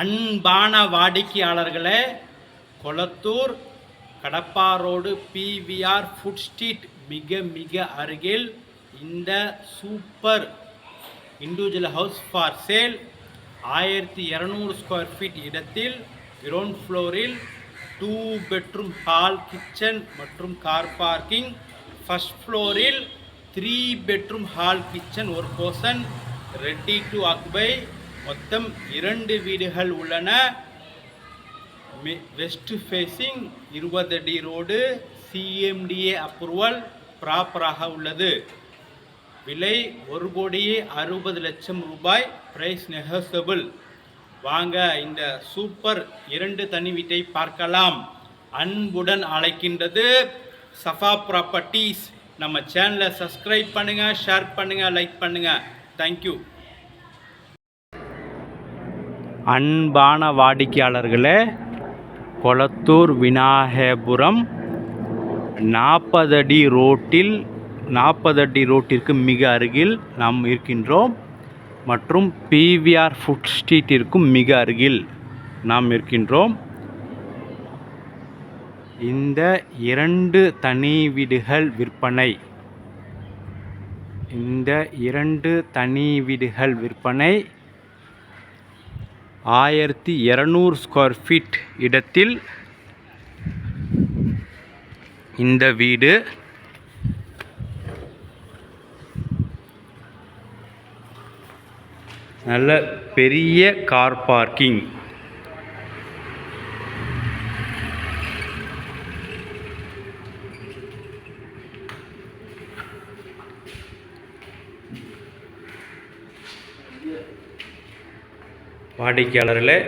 அன்பான வாடிக்கையாளர்களே Kolathur Kadapa road PVR food street மிக மிக அருகில் இந்த super individual house for sale ஆயிரத்தி இரநூறு ஸ்கொயர் ஃபீட் இடத்தில் கிரவுண்ட் ஃப்ளோரில் டூ பெட்ரூம் ஹால் கிச்சன் மற்றும் கார் பார்க்கிங். ஃபஸ்ட் ஃப்ளோரில் த்ரீ பெட்ரூம் ஹால் கிச்சன் ஒரு போர்ஷன் ரெடி டு ஆக்குபை. மொத்தம் இரண்டு வீடுகள் உள்ளன. வெஸ்ட் ஃபேஸிங் இருபது அடி ரோடு சிஎம்டிஏ அப்ரூவல் ப்ராப்பராக உள்ளது. விலை ஒரு கோடியே அறுபது லட்சம் ரூபாய் பிரைஸ் நெகசபிள் வாங்க இந்த சூப்பர் இரண்டு தனி வீட்டை பார்க்கலாம். அன்புடன் அழைக்கின்றது சஃபா ப்ராப்பர்ட்டிஸ் நம்ம சேனலை சப்ஸ்கிரைப் பண்ணுங்கள் ஷேர் பண்ணுங்கள் லைக் பண்ணுங்கள் தேங்க்யூ அன்பான வாடிக்கையாளர்களே கொளத்தூர் விநாயகபுரம் நாற்பது அடி ரோட்டில் நாற்பது அடி ரோட்டிற்கு மிக அருகில் நாம் இருக்கின்றோம் மற்றும் பிவிஆர் ஃபுட் ஸ்ட்ரீட்டிற்கும் மிக அருகில் நாம் இருக்கின்றோம். இந்த இரண்டு தனி வீடுகள் விற்பனை இந்த இரண்டு தனி வீடுகள் விற்பனை ஆயிரத்தி இரநூறு ஸ்கொயர் ஃபீட் இடத்தில் இந்த வீடு. நல்ல பெரிய கார் பார்க்கிங் வாடிக்கையாளர்களே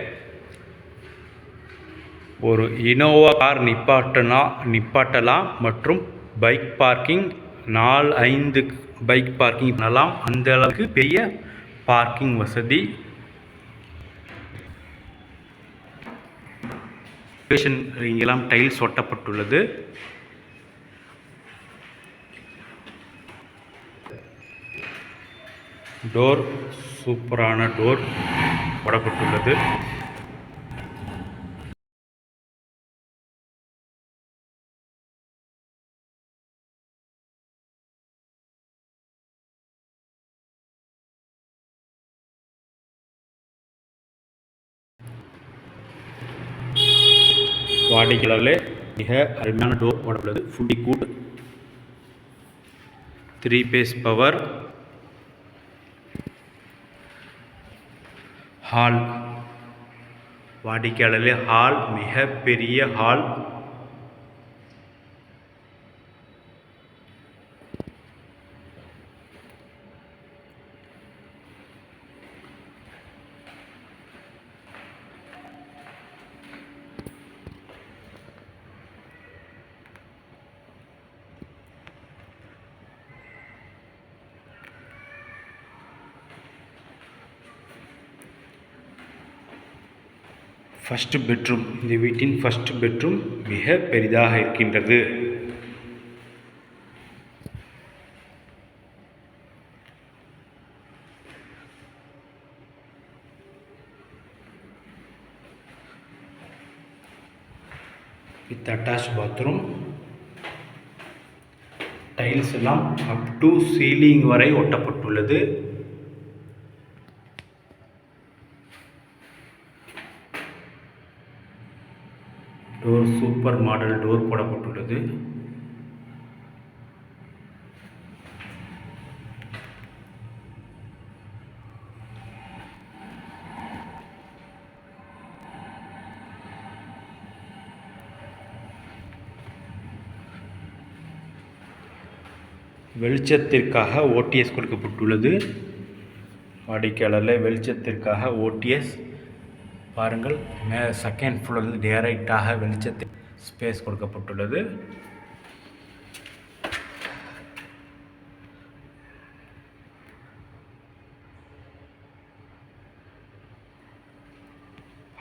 ஒரு இனோவா கார் நிப்பாட்டனா நிப்பாட்டலாம் மற்றும் பைக் பார்க்கிங் நாலு ஐந்து பைக் பார்க்கிங் பண்ணலாம். அந்த அளவுக்கு பெரிய பார்க்கிங் வசதி. பேஷன் இங்கெல்லாம் டைல்ஸ் ஒட்டப்பட்டுள்ளது. டோர் சூப்பரான டோர் போடப்பட்டுள்ளது. வாடிக்கையாளர்களே மிக அருமையான டோர் போடப்பட்டுள்ளது. Fully good three phase power hall. வாடிக்கையாளர்களே ஹால் மிகப்பெரிய ஹால். ஃபஸ்ட் பெட்ரூம் இந்த வீட்டின் ஃபஸ்ட் பெட்ரூம் மிக பெரிதாக இருக்கின்றது. With attach bathroom. டைல்ஸ் எல்லாம் அப் டு சீலிங் வரை ஒட்டப்பட்டுள்ளது. டோர் சூப்பர் மாடல் டோர் போடப்பட்டுள்ளது. வெளிச்சத்திற்காக ஓடிஎஸ் கொடுக்கப்பட்டுள்ளது. வாடிக்கையாளரில் வெளிச்சத்திற்காக ஓடிஎஸ் பாருங்கள். மே செகண்ட் ஃப்ளோரில் டேரைட்டாக வெளிச்சத்தில் ஸ்பேஸ் கொடுக்கப்பட்டுள்ளது.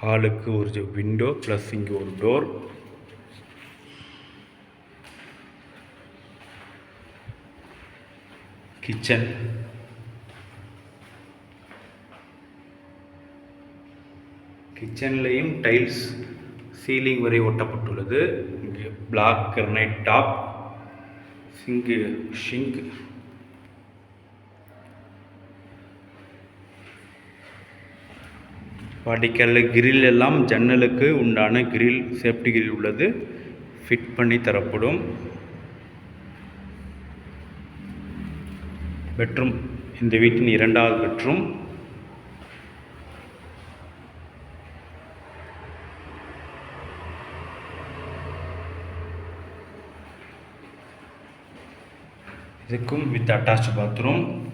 ஹாலுக்கு ஒரு விண்டோ ப்ளஸ் இங்கே ஒரு டோர் கிச்சன் கிச்சன்லேயும் டைல்ஸ் சீலிங் வரை ஒட்டப்பட்டுள்ளது. இங்கே black granite top sink sink. வாடிக்கையாளர் கிரில் எல்லாம் ஜன்னலுக்கு உண்டான கிரில் சேஃப்டி கிரில் உள்ளது. ஃபிட் பண்ணி தரப்படும். பெட்ரூம் இந்த வீட்டின் இரண்டாவது பெட்ரூம் இருக்கும் வித் அட்டாச் பாத்ரூம்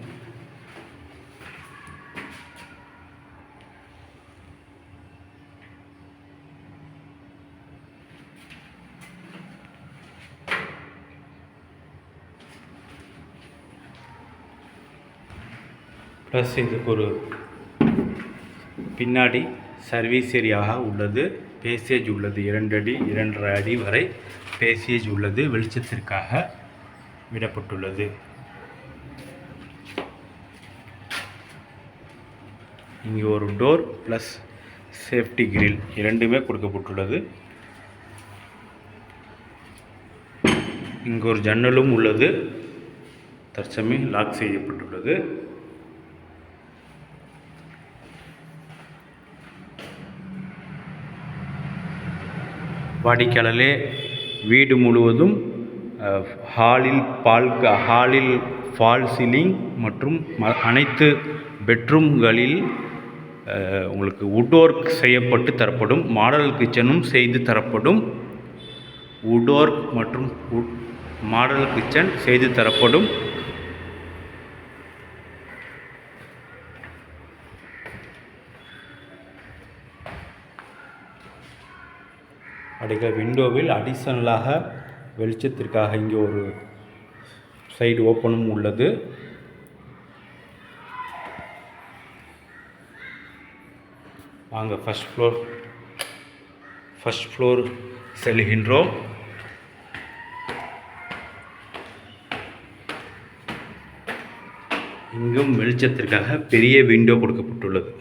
ப்ளஸ் இதுக்கு ஒரு பின்னாடி சர்வீஸ் ஏரியாக உள்ளது. பேசேஜ் உள்ளது. இரண்டு அடி இரண்டரை அடி வரை பேசேஜ் உள்ளது. வெளிச்சத்திற்காக. விடப்பட்டுள்ளது. இங்கே ஒரு டோர் ப்ளஸ் சேஃப்டி கிரில் இரண்டுமே கொடுக்கப்பட்டுள்ளது. இங்கே ஒரு ஜன்னலும் உள்ளது. தற்சமயம் லாக் செய்யப்பட்டுள்ளது. வாடிக்கையாளரே வீடு முழுவதும் ஹாலில் பால் ஹாலில் ஃபால் சீலிங் மற்றும் ம- அனைத்து பெட்ரூம்களில் உங்களுக்கு வுட் ஒர்க் செய்யப்பட்டு தரப்படும் மாடல் கிச்சனும் செய்து தரப்படும் வுட் ஒர்க் மற்றும் மாடல் கிச்சன் செய்து தரப்படும். அடிக்க விண்டோவில் அடிஷனலாக வெளிச்சத்திற்காக இங்கே ஒரு சைடு ஓப்பனும் உள்ளது. வாங்க ஃபஸ்ட் ஃப்ளோர் ஃபஸ்ட் ஃப்ளோர் செல்கின்றோம். இங்கும் வெளிச்சத்திற்காக பெரிய விண்டோ கொடுக்கப்பட்டுள்ளது.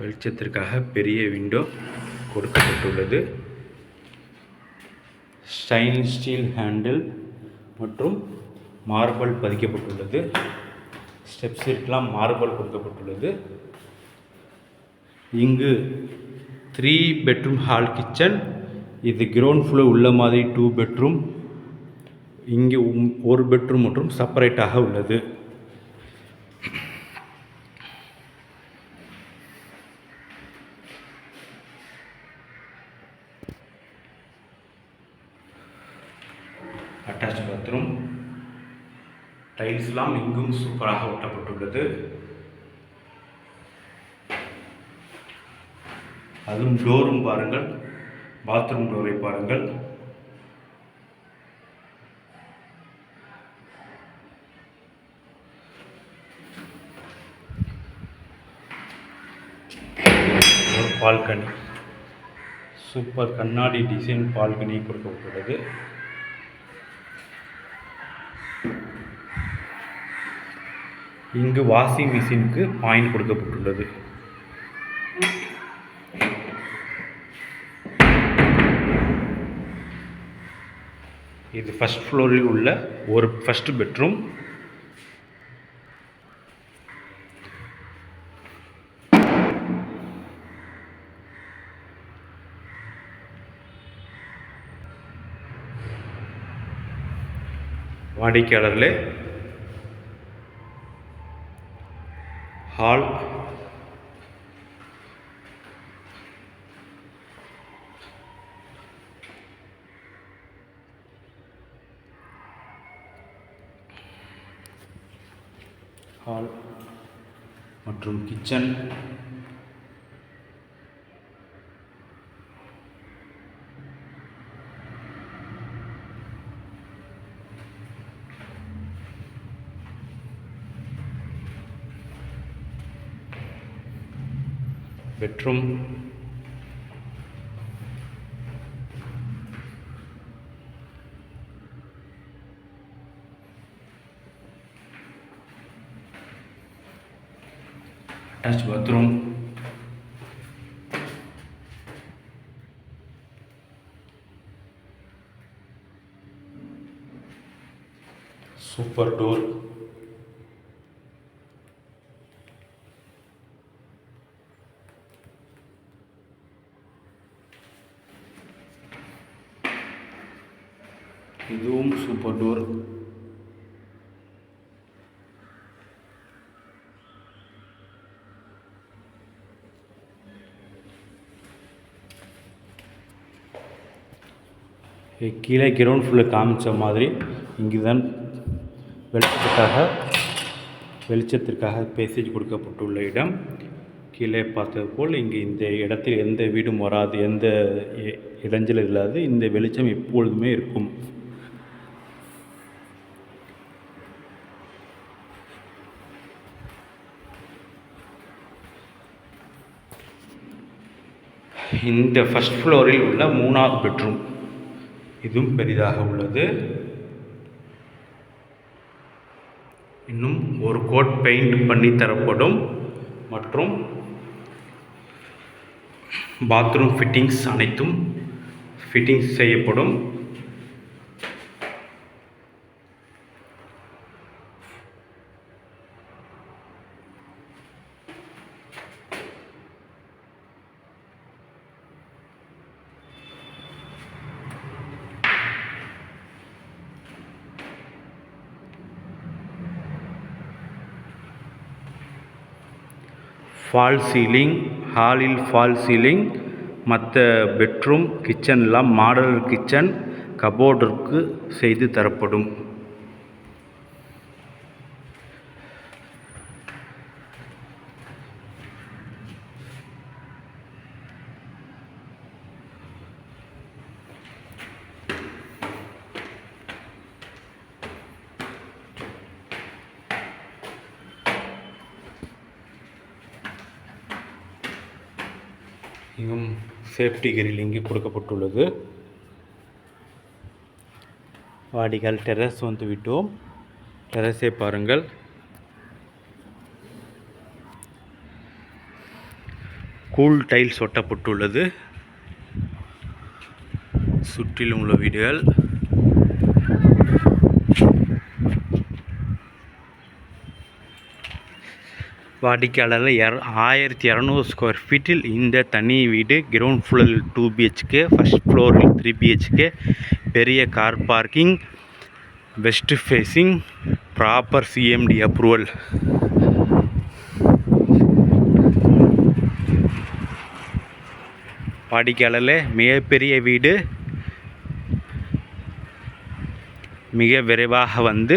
வெளிச்சத்திற்காக பெரிய விண்டோ கொடுக்கப்பட்டுள்ளது. ஸ்டைன் ஸ்டீல் ஹேண்டில் மற்றும் மார்பல் பதிக்கப்பட்டுள்ளது. ஸ்டெப்ஸிற்கெல்லாம் மார்பல் கொடுக்கப்பட்டுள்ளது. இங்கு த்ரீ பெட்ரூம் ஹால் கிச்சன் இது கிரவுண்ட் ஃப்ளோர் உள்ள மாதிரி டூ பெட்ரூம் இங்கே ஒரு பெட்ரூம் மற்றும் செப்பரேட்டாக உள்ளது. அட்டாச் பாத்ரூம் டைல்ஸ்லாம் இங்கும் சூப்பராக ஒட்டப்பட்டுள்ளது. அதுவும் டோரும் பாருங்கள். பாத்ரூம் டோரை பாருங்கள். ஒரு பால்கனி சூப்பர் கண்ணாடி டிசைன் பால்கனி கொடுக்கப்பட்டுள்ளது. இங்கு வாஷிங் மிஷினுக்கு பாயிண்ட் கொடுக்கப்பட்டுள்ளது. இது ஃபர்ஸ்ட் ஃப்ளோரில் உள்ள ஒரு ஃபஸ்ட் பெட்ரூம் வாடிக்கையாளர்களே ஹால் ஹால் மற்றும் kitchen bedroom attach bathroom super door இதுவும் சூப்பர் டோர் கீழே கிரவுண்ட் ஃபுல்லில் காமிச்ச மாதிரி இங்கு தான் வெளிச்சத்துக்காக வெளிச்சத்திற்காக பேசேஜ் கொடுக்கப்பட்டுள்ள இடம். கீழே பார்த்தது போல் இங்கே இந்த இடத்தில் எந்த வீடும் வராது எந்த இடைஞ்சல் இல்லாது இந்த வெளிச்சம் எப்பொழுதுமே இருக்கும். இந்த ஃபஸ்ட் ஃப்ளோரில் உள்ள மூணாவது பெட்ரூம் இதுவும் பெரிதாக உள்ளது. இன்னும் ஒரு கோட் பெயிண்ட் பண்ணி தரப்படும். மற்றும் பாத்ரூம் ஃபிட்டிங்ஸ் அனைத்தும் ஃபிட்டிங்ஸ் செய்யப்படும். ஃபால் சீலிங் ஹாலில் ஃபால் சீலிங் மற்ற பெட்ரூம் கிச்சன்லாம் மாடலர் கிச்சன் கபோர்டுக்கு செய்து தரப்படும். இங்கும் சேஃப்டி கிரில் இங்கே கொடுக்கப்பட்டுள்ளது. வாடிகள் டெரஸ் வந்து விட்டோம். டெரஸை பாருங்கள். கூல் டைல்ஸ் ஒட்டப்பட்டுள்ளது. சுற்றிலும் உள்ள வீடுகள். வாடிக்கையாளர் இர ஆயிரத்தி இரநூறு ஸ்கொயர் ஃபீட்டில் இந்த தனி வீடு கிரவுண்ட் ஃப்ளோரில் டூ பிஹெச்கே ஃபஸ்ட் ஃப்ளோரில் த்ரீ பிஹெச்கே பெரிய car parking west facing proper CMD approval வாடிக்கையாளரில் மிகப்பெரிய வீடு. மிக விரைவாக வந்து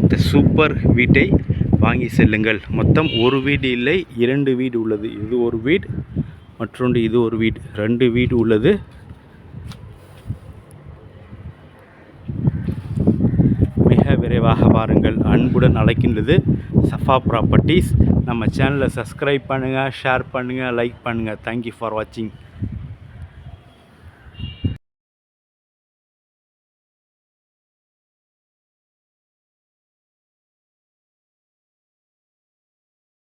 இந்த சூப்பர் வீட்டை வாங்கி செல்லுங்கள். மொத்தம் ஒரு வீடு இல்லை இரண்டு வீடு உள்ளது. இது ஒரு வீடு மற்றொன்று இது ஒரு வீடு. ரெண்டு வீடு உள்ளது. மிக விரைவாக வாருங்கள் அன்புடன் அழைக்கின்றது சஃபா ப்ராப்பர்ட்டிஸ் நம்ம சேனலை சப்ஸ்கிரைப் பண்ணுங்கள் ஷேர் பண்ணுங்கள் லைக் பண்ணுங்கள் தேங்க்யூ ஃபார் வாட்சிங்